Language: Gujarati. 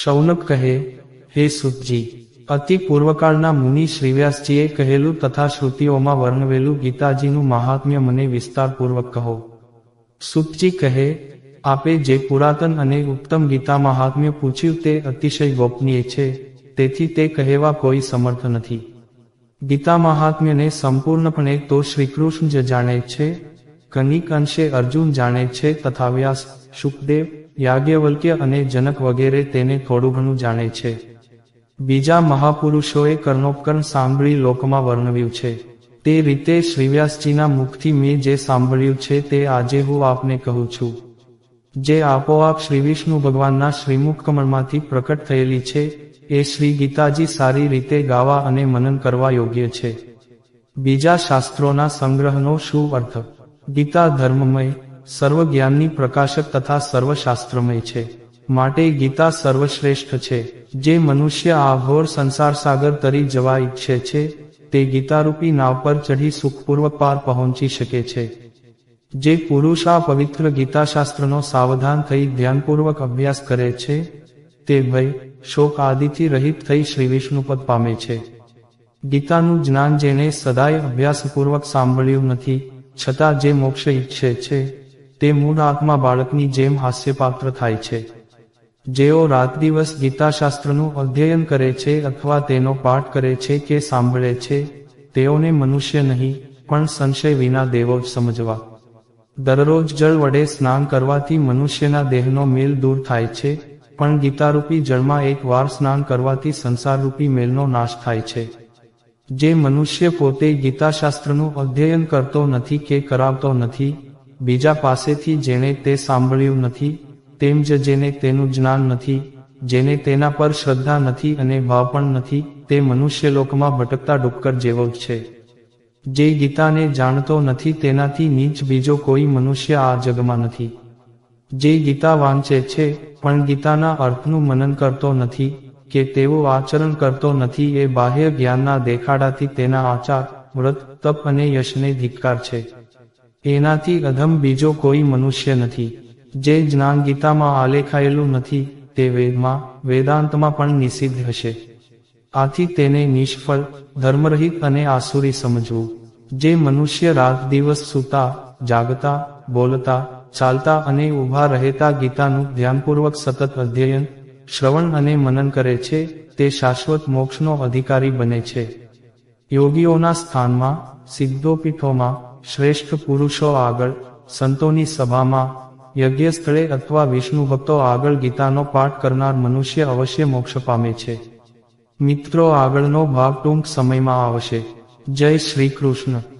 શૌનક કહે, હે સુતજી અતિ પૂર્વકાળના મુનિ શ્રીવ્યાસજીએ કહેલું તથા શ્રુતિઓમાં વર્ણવેલું ગીતાજીનું મહાત્મ્ય મને વિસ્તારપૂર્વક કહો. સુતજી કહે, આપે જે પુરાતન અને ઉત્તમ ગીતા મહાત્મ્ય પૂછ્યું તે અતિશય ગોપનીય છે, તેથી તે કહેવા કોઈ સમર્થ નથી. ગીતા મહાત્મ્યને સંપૂર્ણપણે તો શ્રીકૃષ્ણ જ જાણે છે, કનિક અંશે અર્જુન જાણે છે તથા વ્યાસ, શુકદેવ યાજ્ઞવલ્ક્ય અને જનક વગેરે તેને થોડું ઘણું જાણે છે. બીજા મહાપુરુષોએ કર્ણોપકર્ણ સાંભળી લોકમાં વર્ણવ્યું છે. તે રીતે શ્રીવ્યાસજીના મુખથી મેં જે સાંભળ્યું છે તે આજે હું આપને કહું છું. જે આપોઆપ શ્રી વિષ્ણુ ભગવાનના શ્રીમુખ કમળમાંથી પ્રકટ થયેલી છે, એ શ્રી ગીતાજી સારી રીતે ગાવા અને મનન કરવા યોગ્ય છે. બીજા શાસ્ત્રોના સંગ્રહનો શું અર્થ? ગીતા ધર્મમય સર્વ જ્ઞાનની પ્રકાશક તથા સર્વશાસ્ત્રમય છે. માટે ગીતા સર્વશ્રેષ્ઠ છે. જે મનુષ્ય આ ઘોર સંસાર સાગર તરી જવા ઈચ્છે છે, તે ગીતારૂપી નાવ પર ચઢી સુખપૂર્વક પાર પહોંચી શકે છે. જે પુરુષ આ પવિત્ર ગીતાશાસ્ત્રનો સાવધાન થઈ ધ્યાનપૂર્વક અભ્યાસ કરે છે, તે ભય, શોક આદિથી રહિત થઈ શ્રી વિષ્ણુપદ પામે છે. ગીતાનું જ્ઞાન જેને સદાય અભ્યાસપૂર્વક સાંભળ્યું નથી, છતાં જે મોક્ષ ઈચ્છે છે તે મૂળ આંખમાં બાળકની જેમ હાસ્યપાત્ર થાય છે. જેઓ રાત દિવસ ગીતાશાસ્ત્રનું અધ્યયન કરે છે અથવા તેનો પાઠ કરે છે કે સાંભળે છે, તેઓને મનુષ્ય નહીં, પણ સંશય વિના દેવો સમજવા. દરરોજ જળ વડે સ્નાન કરવાથી મનુષ્યના દેહનો મેલ દૂર થાય છે, પણ ગીતારૂપી જળમાં એક વાર સ્નાન કરવાથી સંસારરૂપી મેલનો નાશ થાય છે. જે મનુષ્ય પોતે ગીતાશાસ્ત્રનું અધ્યયન કરતો નથી કે કરાવતો નથી બીજા પાસેથી જેણે તે સાંભળ્યું નથી, તેમ જ જેને તેનું જ્ઞાન નથી, જેને તેના પર શ્રદ્ધા નથી અને ભાવ પણ નથી, તે મનુષ્ય લોકમાં ભટકતા ડુક્કર જેવો છે. જે ગીતાને જાણતો નથી તેનાથી નીચ બીજો કોઈ મનુષ્ય આ જગમાં નથી. જે ગીતા વાંચે છે, પણ ગીતાના અર્થનું મનન કરતો નથી, કે તેવું આચરણ કરતો નથી એ બાહ્ય જ્ઞાનના દેખાડાથી તેના આચાર, વ્રત, તપ અને યશને ધિક્કાર છે. એનાથી અધમ બીજો કોઈ મનુષ્ય નથી, જે જ્ઞાન ગીતામાં આલેખાયેલું નથી, તે વેદમાં, વેદાંતમાં પણ નિષિદ્ધ હશે. આથી તેને નિષ્ફળ, ધર્મરહિત અને આસુરી સમજવું. જે મનુષ્ય રાત દિવસ સૂતા, જાગતા, બોલતા, ચાલતા અને ઊભા રહેતા ગીતાનું ધ્યાનપૂર્વક સતત અધ્યયન, શ્રવણ અને મનન કરે છે, તે શાશ્વત મોક્ષનો અધિકારી બને છે. યોગીઓના સ્થાનમાં, સિદ્ધોપીઠોમાં શ્રેષ્ઠ પુરુષો આગળ, સંતોની સભામાં યજ્ઞ સ્થળે અથવા વિષ્ણુ ભક્તો આગળ ગીતાનો પાઠ કરનાર મનુષ્ય અવશ્ય મોક્ષ પામે છે. મિત્રો, આગળનો ભાગ ટૂંક સમયમાં આવશે. જય શ્રી કૃષ્ણ.